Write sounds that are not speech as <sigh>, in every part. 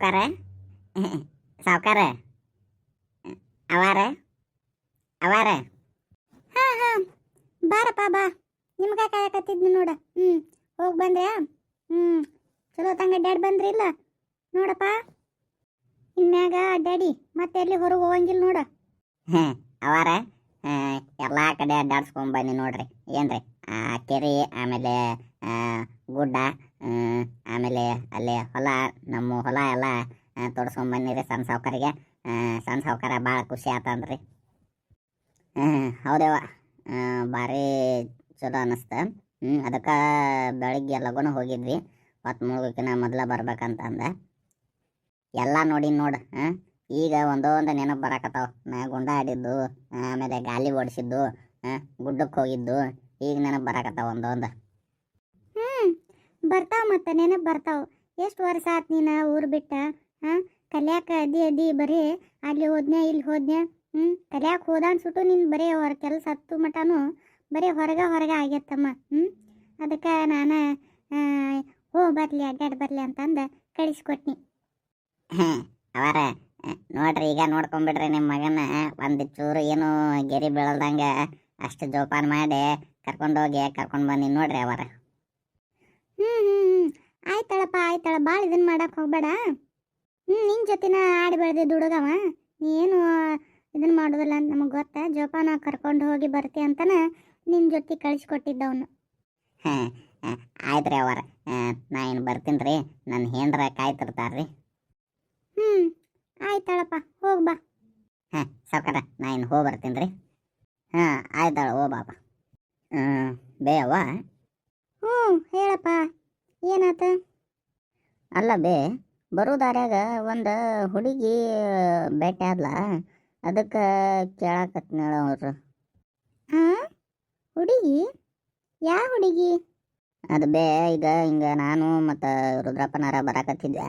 ಸಾವ್ಕಾರ ಸಾವ್ಕಾರ ಅವಾರ ಅವಾರ ಹಾ ಹಾ ಬಾರಪ್ಪ, ಬಾ. ನಿಮ್ಗೆ ಕಾಯಕತ್ತಿದ್ನಿ ನೋಡ. ಹ್ಞೂ ಹೋಗಿ ಬಂದೆ ಹ್ಞೂ ಚಲೋ ತಂಗ ಅಡ್ಡಾಡಿ ಬಂದ್ರಿಲ್ಲ ನೋಡಪ್ಪ. ಇನ್ಮ್ಯಾಗ ಅಡ್ಡಾಡಿ ಮತ್ತೆ ಎಲ್ಲಿ ಹೊರಗೆ ಹೋಗಂಗಿಲ್ಲ ನೋಡ. ಹ್ಞೂ ಅವಾರ ಎಲ್ಲ ಕಡೆ ಅಡ್ಡಾಡ್ಸ್ಕೊಂಡ್ ಬನ್ನಿ ನೋಡ್ರಿ. ಏನ್ರಿ? ಆ ಕೆರೆ, ಆಮೇಲೆ ಗುಡ್ಡ ಆಮೇಲೆ ಅಲ್ಲಿ ಹೊಲ ನಮ್ಮ ಹೊಲ ಎಲ್ಲ ಆ, ತೋಡ್ಸ್ಕೊಂಡ್ ಬನ್ನಿರಿ ಸಣ್ಣ ಸಾವುಕಾರಿಗೆ. ಸಣ್ಣ ಸಾವುಕಾರ ಭಾಳ ಖುಷಿ ಆತಂದ್ರಿ. ಹೌದೇವ. ಭಾರಿ ಚಲೋ ಅನ್ನಿಸ್ತ ಹ್ಞೂ ಅದಕ್ಕೆ ಬೆಳಿಗ್ಗೆ ಲಗುನ ಹೋಗಿದ್ವಿ. ಹೊತ್ತು ಮುಳುಗಕ್ಕಿನ ಮೊದಲ ಬರ್ಬೇಕಂತ ಅಂದ ಎಲ್ಲ ನೋಡಿ ನೋಡು ಹಾಂ ಈಗ ಒಂದೊಂದು ನೆನಪು ಬರಕತ್ತಾವ. ನಾ ಗುಂಡ ಆಡಿದ್ದು ಆಮೇಲೆ ಗಾಲಿ ಓಡಿಸಿದ್ದು ಗುಡ್ಡಕ್ಕೆ ಹೋಗಿದ್ದು ಈಗ ನೆನಪು ಬರಾಕತ್ತಾವ ಒಂದೊಂದು. ಬರ್ತಾವ ಮತ್ತೆ ನೆನಪು ಬರ್ತಾವ. ಎಷ್ಟು ವರ್ಷ ಆತ್ ನೀನು ಊರು ಬಿಟ್ಟ? ಹಾ? ಕಲ್ಯಾಕ ಅದಿ ಅದಿ ಬರೀ ಅಲ್ಲಿ ಹೋದ್ನೆ ಇಲ್ಲಿ ಹೋದ್ನೆ ಹ್ಞೂ ಕಲ್ಯಾಕ ಹೋದಾನ್ ಸುಟ್ಟು ನೀನು ಬರೀ ಅವ್ರ ಕೆಲಸ ಹತ್ತು ಮಟನು ಬರೀ ಹೊರಗೆ ಹೊರಗೆ ಆಗೈತಮ್ಮ ಹ್ಞೂ ಅದಕ್ಕೆ ನಾನು ಹೋ ಬರ್ಲಿ ಅಡ್ಡಾಡಿ ಬರ್ಲಿ ಅಂತಂದು ಕಳಿಸ್ಕೊಟ್ನಿ. ಅವರ ನೋಡ್ರಿ ಈಗ ನೋಡ್ಕೊಂಬಿಡ್ರಿ ನಿಮ್ಮ ಮಗನ ಒಂದು ಚೂರು ಏನು ಗೆರಿ ಬೀಳಲ್ದಂಗೆ ಅಷ್ಟು ಜೋಪಾನ ಮಾಡಿ ಕರ್ಕೊಂಡೋಗಿ ಕರ್ಕೊಂಡು ಬಂದಿ ನೋಡ್ರಿ ಅವರ. ಹ್ಮ್ ಹ್ಞೂ ಹ್ಞೂ ಆಯ್ತಳಪ್ಪ ಆಯ್ತಳ. ಭಾಳ ಇದನ್ನ ಮಾಡಕ್ ಹೋಗ್ಬೇಡ. ಹ್ಮ್ ನಿನ್ ಜೊತೆನ ಆಡಿ ಬೆಳೆದಿ ದುಡುಗವ. ಏನು ಇದನ್ನ ಮಾಡೋದಿಲ್ಲ ಅಂತ ನಮಗೆ ಗೊತ್ತ. ಜೋಪಾನ ಕರ್ಕೊಂಡು ಹೋಗಿ ಬರ್ತಿ ಅಂತನ ನಿನ್ ಜೊತೆ ಕಳಿಸ್ಕೊಟ್ಟಿದ್ದವನು. ಹಾಂ ಆಯ್ತು ರೀ ಅವರ ನಾ ಏನು ಬರ್ತೀನಿ ರೀ. ನನ್ನ ಹೆಂಡ್ರ ಕಾಯ್ತಿರ್ತಾರೆ ರೀ. ಹ್ಮ್ ಆಯ್ತಳಪ್ಪ ಹೋಗ್ ಬಾ. ಹಾಂ ಸಾವ್ಕಾರ ನಾ ಏನು ಹೋಗಿ ಬರ್ತೀನಿ ರೀ. ಹಾಂ ಆಯ್ತಾಳ ಓ ಬಾಪ ಬೇ ಅವ್ವ. ಹ್ಞೂ ಹೇಳಪ್ಪ. ಏನಾತ? ಅಲ್ಲ ಬೇ ಬರೋ ದಾರ್ಯಾಗ ಒಂದು ಹುಡುಗಿ ಭೇಟಿ ಆದ್ಲ ಅದಕ್ಕೆ ಕೇಳಕತ್ನೇಳ ಅವ್ರು. ಹಾಂ? ಹುಡುಗಿ? ಯಾವ ಹುಡುಗಿ? ಅದು ಬೇ ಈಗ ಹಿಂಗೆ ನಾನು ಮತ್ತು ರುದ್ರಪ್ಪನಾರ ಬರಾಕತ್ತಿದ್ದೆ.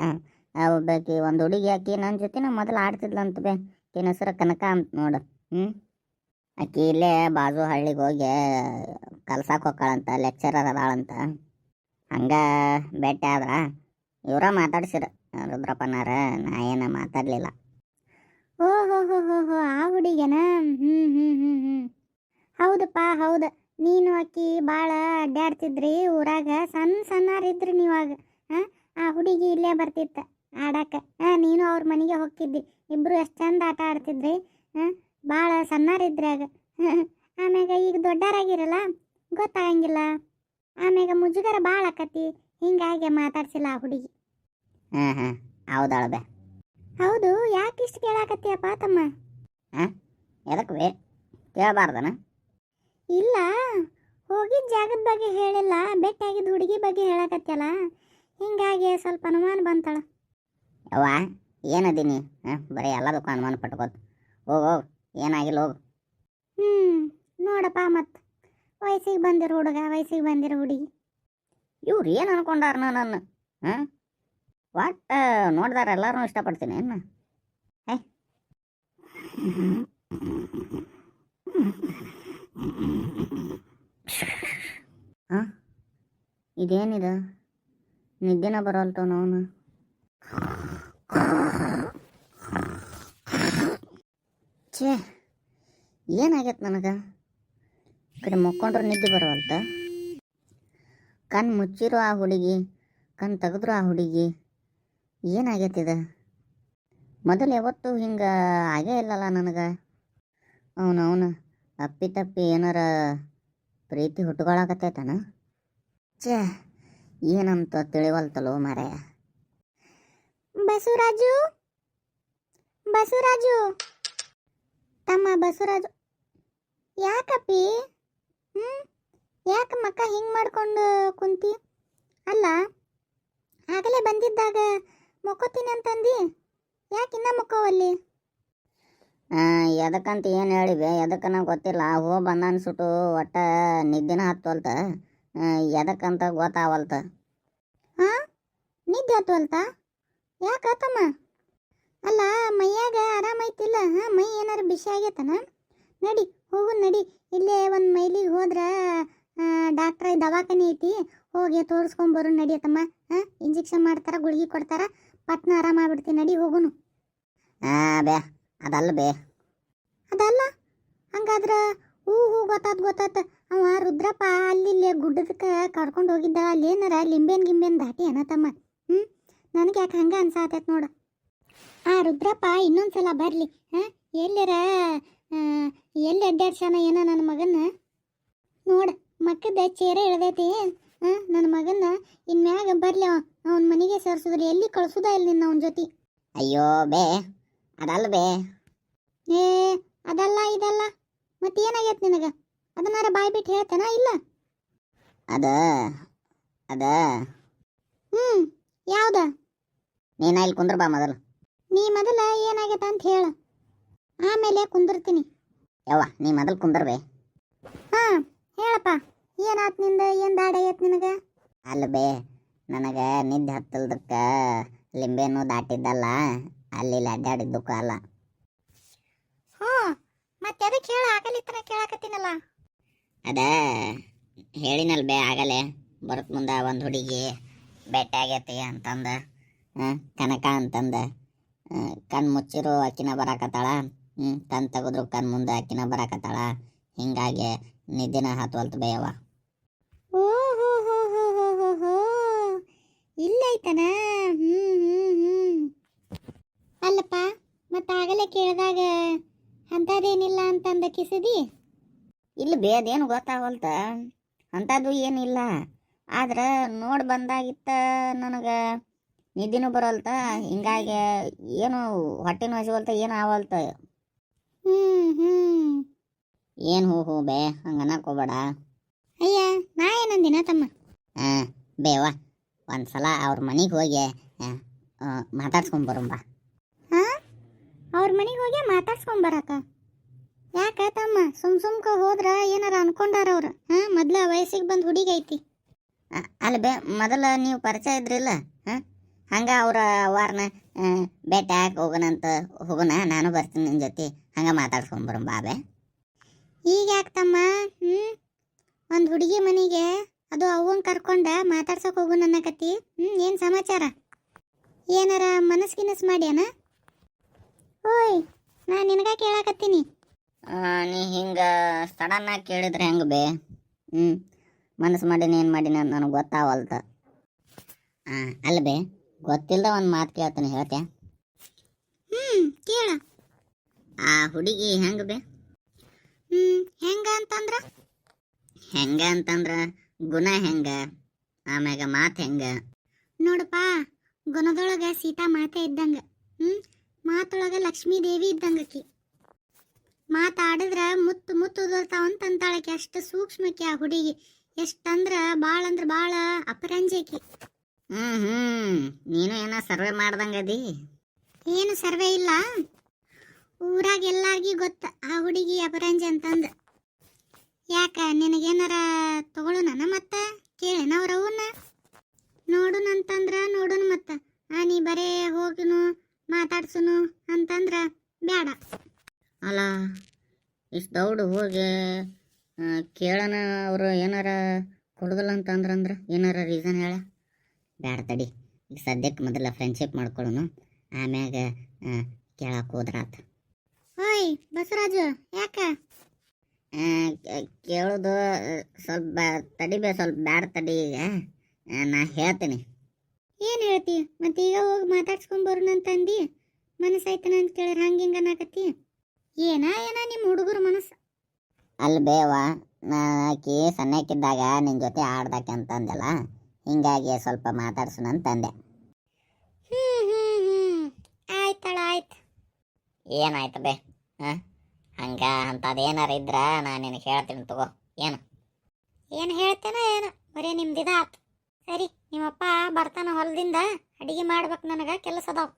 ಆ ಒಬ್ಬಾಕಿ ಒಂದು ಹುಡುಗಿ ಆಕಿ ನನ್ನ ಜೊತೆ ಮೊದಲು ಆಡ್ತಿದ್ಲಂತ ಬೇ. ಆಕಿನ ಹೆಸರು ಕನಕ ಅಂತ ನೋಡು. ಹ್ಞೂ ಆಕಿ ಇಲ್ಲೇ ಬಾಜು ಹಳ್ಳಿಗೆ ಹೋಗಿ ಕಲ್ಸಕ್ಕೆ ಹೋಗ್ತಾಳಂತ ಲೆಕ್ಚರರ್ ಅದಾಳಂತ. ಹಂಗೆ ಭೇಟಿ ಆದ್ರ ಇವರ ಮಾತಾಡ್ಸಿರ ರುದ್ರಪ್ಪನಾರ ನಾ ಏನು ಮಾತಾಡಲಿಲ್ಲ. ಓ ಹೋ ಹೋ ಹೋ ಹೋ ಆ ಹುಡುಗಿನ ಹ್ಞೂ ಹ್ಞೂ ಹ್ಞೂ ಹ್ಞೂ ಹೌದಪ್ಪ, ಹೌದು. ನೀನು ಅಕ್ಕಿ ಭಾಳ ಅಡ್ಡಾಡ್ತಿದ್ರಿ ಊರಾಗ ಸಣ್ಣ ಸಣ್ಣಾರಿದ್ರಿ ನೀವಾಗ. ಹಾಂ ಆ ಹುಡುಗಿ ಇಲ್ಲೇ ಬರ್ತಿತ್ತ ಆಡಕ್ಕೆ ಹಾಂ ನೀನು ಅವ್ರ ಮನೆಗೆ ಹೋಗ್ತಿದ್ದಿ. ಇಬ್ಬರು ಎಷ್ಟು ಚಂದ ಆಟ ಆಡ್ತಿದ್ರಿ ಹಾಂ ಭಾಳ ಸಣ್ಣರಿದ್ರಾಗ <laughs> ಆಮ್ಯಾಗ ಈಗ ದೊಡ್ಡರಾಗಿರಲ್ಲ ಗೊತ್ತಾಗಂಗಿಲ್ಲ. ಆಮ್ಯಾಗ ಮುಜುಗರ ಭಾಳ ಆಕತಿ ಹಿಂಗಾಗಿ ಮಾತಾಡ್ಸಿಲ್ಲ ಆ ಹುಡುಗಿ. ಹಾಂ ಹಾಂ ಹೌದಾಳ ಹೌದು ಯಾಕೆ ಇಷ್ಟು ಕೇಳಾಕತ್ತೀಯಪ್ಪ ತಮ್ಮ? ಎದಕ್ಕೆ ವೇ ಕೇಳಬಾರ್ದನ? ಇಲ್ಲ ಹೋಗಿದ್ದ ಜಾಗದ ಬಗ್ಗೆ ಹೇಳಿಲ್ಲ ಭೇಟಿಯಾಗಿದ್ದ ಹುಡುಗಿ ಬಗ್ಗೆ ಹೇಳಕತ್ತಲ್ಲ ಹಿಂಗಾಗಿ ಸ್ವಲ್ಪ ಅನುಮಾನ ಬಂತಳ. ಯವ್ವ ಏನದೀನಿ ಹಾಂ ಬರೀ ಎಲ್ಲದಕ್ಕೂ ಅನುಮಾನ ಪಟ್ಕೋತ. ಓ ಹೋಗು. ಏನಾಗಿಲ್ಲ ಹೋಗು. ಹ್ಞೂ ನೋಡಪ್ಪ ಮತ್ತು ವಯಸ್ಸಿಗೆ ಬಂದಿರೋ ಹುಡುಗ ವಯಸ್ಸಿಗೆ ಬಂದಿರೋ ಹುಡುಗಿ. ಇವ್ರು ಏನು ಅನ್ಕೊಂಡಾರ ನನ್ನ? ಹಾಂ? ಒಟ್ಟು ನೋಡ್ದಾರ ಎಲ್ಲರೂ ಇಷ್ಟಪಡ್ತೀನಿ. ಏನು? ಏ? ಹಾಂ? ಇದೇನಿದು? ನಿದ್ದೆನ ಬರಲ್ತು ನೋನು ಛೇ ಏನಾಗೈತೆ ನನಗೆ? ಕಡೆ ಮಕ್ಕೊಂಡ್ರೆ ನಿದ್ದೆ ಬರವಲ್ತ? ಕಣ್ಣು ಮುಚ್ಚಿರೋ ಆ ಹುಡುಗಿ ಕಣ್ಣು ತೆಗೆದ್ರು ಆ ಹುಡುಗಿ ಏನಾಗೈತಿದ ಮೊದಲು ಯಾವತ್ತೂ ಹಿಂಗೆ ಆಗೇ ಇಲ್ಲಲ್ಲ ನನಗೆ. ಅವನು ಅವನು ಅಪ್ಪಿ ತಪ್ಪಿ ಏನಾರ ಪ್ರೀತಿ ಹುಟ್ಕೊಳಕತ್ತೈತನ ಛೇ, ಏನಂತ ತಿಳಿವಲ್ತಲೋ ಮಾರಾಯ. ಬಸವರಾಜು? ಬಸವರಾಜು? ತಮ್ಮ ಬಸವರಾಜು ಯಾಕಪ್ಪಿ? ಹ್ಞೂ ಯಾಕೆ ಮಕ್ಕ ಹಿಂಗೆ ಮಾಡ್ಕೊಂಡು ಕುಂತಿ? ಅಲ್ಲ ಆಗಲೇ ಬಂದಿದ್ದಾಗ ಮುಕ್ಕೋತೀನಿ ಅಂತಂದು? ಯಾಕೆ ಇನ್ನ ಮೊಕ್ಕೋವಲ್ಲಿ ಎದಕ್ಕಂತ ಏನು ಹೇಳಿವೆ? ಎದಕ್ಕೆ ನಂಗೆ ಗೊತ್ತಿಲ್ಲ. ಹೋ ಬಂದ ಅನ್ಸುಟ್ಟು ಒಟ್ಟ ನಿದ್ದಿನ ಹತ್ತವಲ್ತ? ಎದಕ್ಕಂತ ಗೊತ್ತಾವಲ್ತ? ಹಾಂ ನಿದ್ದೆ ಆತವಲ್ತ ಯಾಕತ್ತಮ್ಮ ಹಾಂ ಮೈ ಏನಾರು ಬಿಸಿ ಆಗೈತನ ನಡಿ ಹೋಗು ನಡಿ. ಇಲ್ಲೇ ಒಂದು ಮೈಲಿಗೆ ಹೋದ್ರೆ ಡಾಕ್ಟ್ರ ದವಾಖಾನೆ ಐತಿ. ಹೋಗಿ ತೋರಿಸ್ಕೊಂಬರು ನಡಿಯತ್ತಮ್ಮ. ಹಾಂ ಇಂಜೆಕ್ಷನ್ ಮಾಡ್ತಾರ ಗುಳಿಗೆ ಕೊಡ್ತಾರ. ಪಟ್ನ ಆರಾಮ ಆಗ್ಬಿಡ್ತೀನಿ ನಡಿ ಹೋಗುನು. ಬೇ ಅದಲ್ಲ ಬೇ. ಅದಲ್ಲ? ಹಂಗಾದ್ರೆ ಹೂ ಹೂ ಗೊತ್ತಾತ್ ಗೊತ್ತಾತ. ಅವ ರುದ್ರಪ್ಪ ಅಲ್ಲಿ ಇಲ್ಲಿ ಗುಡ್ಡದಕ್ಕೆ ಕರ್ಕೊಂಡು ಹೋಗಿದ್ದ. ಅಲ್ಲಿ ಏನಾರ ಲಿಂಬೆನ್ ಗಿಂಬೆನ್ ದಾಟಿ ಅನತಮ್ಮ. ಹ್ಞೂ ನನಗೆ ಯಾಕೆ ಹಂಗೆ ಅನ್ಸಾತೈತೆ ನೋಡು. ಆ ರುದ್ರಪ್ಪ ಇನ್ನೊಂದ್ಸಲ ಬರಲಿ. ಹಾಂ ಎಲ್ಲರ? ಎಲ್ಲಿ ಅಡ್ಡಾಡ್ಸಾನ ಏನೋ ನನ್ನ ಮಗನ ನೋಡ ಮಕ್ಕದ ಚೇರ ಇಳ್ದೈತಿ. ಹಾಂ ನನ್ನ ಮಗನ್ನ ಇನ್ಮ್ಯಾಗ ಬರಲಿ ಅವ. ಅವನ ಮನೆಗೆ ಸೇರಿಸಿದ್ರೆ. ಎಲ್ಲಿ ಕಳ್ಸುದ ಇಲ್ಲ ನಿನ್ನ ಅವನ ಜೊತೆ? ಅಯ್ಯೋ ಬೇ ಅದಲ್ಲ ಬೇ. ಏ ಅದಲ್ಲ ಇದಲ್ಲ. ಮತ್ತೇನಾಗೈತೆ ನಿನಗೆ? ಅದನ್ನಾರ ಬಾಯ್ ಬಿಟ್ಟು ಹೇಳ್ತಾನ ಇಲ್ಲ? ಅದ ಅದ. ಹ್ಞೂ ಯಾವ್ದ? ನೀನ ಇಲ್ಲಿ ಕುಂದ್ರ ಬಾ ಮೊದಲು. ನೀ ಮೊದಲ ಏನಾಗೈತೆ ಅಂತ ಹೇಳ. ಆಮೇಲೆ ಕುಂದಿರ್ತೀನಿ. ಯವ್ವ ನೀ ಮೊದಲು ಕುಂದ್ರ ಹಾ ಹೇಳಪ್ಪ. ಏನಾತ್ನಿಂದ ಏನು ದಾಡಾಗೈತೆ ನಿನಗೆ? ಅಲ್ಲ ಬೇ ನನಗೆ ನಿದ್ದೆ ಹತ್ತಲ್ದಕ್ಕ ಲಿಂಬೆನೂ ದಾಟಿದ್ದಲ್ಲ ಅಲ್ಲಿ ಇಲ್ಲಿ ಅಡ್ಡಾಡಿದ್ದಕ್ಕೂ ಅಲ್ಲ. ಹ್ಞೂ ಮತ್ತೆ ಅದಕ್ಕೆ ಹೇಳ ಆಗಲಿತ್ತನ ಕೇಳಾಕತ್ತೀನಲ್ಲ. ಅದ ಹೇಳಿನಲ್ ಬೇ ಆಗಲೇ. ಬರತ್ ಮುಂದೆ ಒಂದು ಹುಡುಗಿ ಭೇಟಿ ಆಗೈತಿ ಅಂತಂದ ಕನಕ ಅಂತಂದ. ಕಣ್ಣು ಮುಚ್ಚಿರೋ ಅಕ್ಕಿನ ಬರಾಕತ್ತಾಳ. ಹ್ಞೂ ಕಣ್ ತೆಗೆದ್ರು ಕಣ್ ಮುಂದೆ ಅಕ್ಕಿನ ಬರಾಕತ್ತಾಳ. ಹಿಂಗಾಗಿ ನಿದ್ದಿನ ಹತ್ವಲ್ತು ಬೇಯವ ಇಲ್ಲೈತನ ಅಲ್ಲಪ್ಪ ಮತ್ತೆ ಆಗಲೇ ಕೇಳಿದಾಗ ಅಂಥದ್ದೇನಿಲ್ಲ ಅಂತಂದ ಕಿಸದಿ? ಇಲ್ಲಿ ಬೇದೇನು ಗೊತ್ತಾಗಲ್ತ ಅಂಥದ್ದು ಏನಿಲ್ಲ. ಆದ್ರೆ ನೋಡಿ ಬಂದಾಗಿತ್ತ ನನಗೆ. ನಿದ್ದಿನೂ ಬರಲ್ತ ಹಿಂಗಾಗಿ ಏನು ಹೊಟ್ಟೆನೂ ಹಸಿವಲ್ತ ಏನು ಆವಲ್ತ. ಏನು ಹೂ ಹೂ ಬೇ ಹಂಗೆ ಅನ್ನಕೋಬೇಡ ಅಯ್ಯ ನಾ ಏನಂದಿನ ತಮ್ಮ? ಹಾಂ ಬೇವ ಒಂದು ಸಲ ಅವ್ರ ಮನೆಗೆ ಹೋಗಿ ಮಾತಾಡ್ಸ್ಕೊಂಬರಂಬ ಹಾಂ? ಅವ್ರ ಮನೆಗೆ ಹೋಗಿ ಮಾತಾಡ್ಸ್ಕೊಂಬರಕ್ಕ ಯಾಕ ತಮ್ಮ? ಸುಮ್ ಸುಮ್ಕ ಹೋದ್ರ ಏನಾರ ಅನ್ಕೊಂಡಾರ ಅವ್ರು ಹಾಂ? ಮೊದ್ಲ ವಯಸ್ಸಿಗೆ ಬಂದು ಹುಡುಗಿ ಐತಿ ಅಲ್ಲ ಬೇ ಮೊದಲ ನೀವು ಪರಿಚಯ ಇದ್ರಿಲ್ಲ ಹಾಂ? ಹಂಗೆ ಅವ್ರ ವಾರ್ನ ಭೇಟಿ ಹಾಕಿ ಹೋಗೋಣಂತ ಹೋಗೋಣ ನಾನು ಬರ್ತೀನಿ ನಿನ್ನ ಜೊತೆ. ಹಂಗೆ ಮಾತಾಡ್ಕೊಂಬರ ಬಾಬೆ. ಈಗ ಯಾಕೆ ತಮ್ಮ? ಹ್ಮ್? ಒಂದು ಹುಡುಗಿ ಮನೆಗೆ ಅದು ಅವನ್ ಕರ್ಕೊಂಡ ಮಾತಾಡ್ಸೋಕೆ ಹೋಗು ಅನ್ನಕತ್ತಿ. ಹ್ಞೂ ಏನು ಸಮಾಚಾರ? ಏನಾರ ಮನಸ್ ಗಿನಸ್ ಮಾಡ್ಯಾನ? ಓಯ್ ನಾನು ನಿನಗ ಕೇಳಾಕತ್ತೀನಿ. ನೀ ಹಿಂಗೆ ಸಡನ್ನಾಗಿ ಕೇಳಿದ್ರೆ ಹೆಂಗೆ ಬೇ? ಹ್ಞೂ ಮನಸ್ಸು ಮಾಡಿನ ಏನು ಮಾಡಿನ ನನಗೆ ಗೊತ್ತಾವಲ್ತ ಹಾಂ ಅಲ್ಲ ಬೇ. ಗೊತ್ತಿಲ್ಲದ ಒಂದು ಮಾತು ಕೇಳ್ತಾನೆ ಹೇಳ್ತೆ ಹ್ಮ್ ಕೇಳ. ಆ ಹುಡುಗಿ ಹೆಂಗೆ ಬೇ? ಹ್ಮ್ ಹೆಂಗ ಅಂತಂದ್ರ? ಹೆಂಗ ಅಂತಂದ್ರೆ ಗುಣ ಹೆಂಗ? ಆಮ್ಯಾಗ ಮಾತು ಹೆಂಗ? ನೋಡಪ್ಪ ಗುಣದೊಳಗೆ ಸೀತಾ ಮಾತೆ ಇದ್ದಂಗ. ಹ್ಮ್ ಮಾತೊಳಗೆ ಲಕ್ಷ್ಮೀ ದೇವಿ ಇದ್ದಂಗಕಿ ಮಾತಾಡಿದ್ರೆ ಮುತ್ತು ಮುತ್ತು ಉದುರ್ತಾವಂತ ಅಂತಾಳಕಿ ಅಷ್ಟು ಸೂಕ್ಷ್ಮಕ್ಕೆ ಆ ಹುಡುಗಿ. ಎಷ್ಟಂದ್ರ ಭಾಳ ಅಂದ್ರೆ ಭಾಳ ಅಪರಂಜಕಿ ಹ್ಞೂ ನೀನು ಏನ ಸರ್ವೆ ಮಾಡ್ದಂಗದಿ ಏನು ಸರ್ವೆ ಇಲ್ಲ. ಊರಾಗ ಎಲ್ಲಾರ್ಗಿ ಗೊತ್ತ ಆ ಹುಡುಗಿ ಅಪರಂಜಿ ಅಂತಂದ. ಯಾಕ ನಿನಗೇನಾರ ತಗೊಳ್ಳೋಣ ಮತ್ತ? ಕೇಳೇನ ಅವ್ರ ಅವನ್ನ ನೋಡುನಂತಂದ್ರ ನೋಡುನ್ ಮತ್ತ. ಆ ನೀ ಬರೇ ಹೋಗಿನು ಮಾತಾಡ್ಸುನು ಅಂತಂದ್ರ ಬೇಡ ಅಲ್ಲ ಇಷ್ಟು ದೌಡು ಹೋಗಿ ಕೇಳೋಣ ಅವರು ಏನಾರ ಕೊಡುದಿಲ್ಲ ಅಂತಂದ್ರಂದ್ರ ಏನಾರ ರೀಸನ್ ಹೇಳ. ಬ್ಯಾಡ ತಡಿ. ಈಗ ಸದ್ಯಕ್ಕೆ ಮೊದಲ ಫ್ರೆಂಡ್ಶಿಪ್ ಮಾಡ್ಕೊಳ್ಳೋನು. ಆಮ್ಯಾಗ ಕೇಳಕ್ಕೆ ಹೋದ್ರಾತ. ಓಯ್ ಬಸವರಾಜು ಯಾಕ? ಕೇಳೋದು ಸ್ವಲ್ಪ ಬ್ಯಾ- ತಡಿಬೇ ಸ್ವಲ್ಪ ಬ್ಯಾಡ ತಡಿ ಈಗ. ನಾ ಹೇಳ್ತೀನಿ. ಏನು ಹೇಳ್ತಿ? ಮತ್ತೆ ಈಗ ಹೋಗಿ ಮಾತಾಡ್ಸ್ಕೊಂಡ್ ಬರೋಣಂತಂದಿ ಮನಸ್ಸಾಯ್ತನ ಅಂತ ಕೇಳಿದ್ರೆ ಹಂಗೆ ಹಿಂಗೆ ಅನ್ನಕತ್ತಿ? ಏನ ಏನ ನಿಮ್ಮ ಹುಡುಗರ ಮನಸ್ಸು? ಅಲ್ಲಿ ಬೇವಾ ನಾ ಆಕಿ ಸಣ್ಣಕ್ಕಿದ್ದಾಗ ನಿನ್ನ ಜೊತೆ ಆಡ್ದಾಕೆ ಅಂತಂದೆಲ್ಲ. ಹಿಂಗಾಗಿ ಸ್ವಲ್ಪ ಮಾತಾಡ್ಸೋಣ ಅಂತಂದೆ. ಹ್ಮ್ ಹ್ಞೂ ಆಯ್ತಳ ಆಯ್ತು ಏನಾಯ್ತು ಬೇ? ಹಾಂ? ಹಂಗ ಅಂತದೇನಾರ ಇದ್ರ ನಾನು ನಿನಗೆ ಹೇಳ್ತೀನಿ ತಗೋ. ಏನು? ಏನು ಹೇಳ್ತೇನೋ ಏನೋ. ಬರೀ ನಿಮ್ದಿದಾತ್. ಸರಿ ನಿಮ್ಮಪ್ಪ ಬರ್ತಾನ ಹೊಲದಿಂದ. ಅಡಿಗೆ ಮಾಡ್ಬೇಕು ನನಗೆ ಕೆಲಸ ಅದಾವ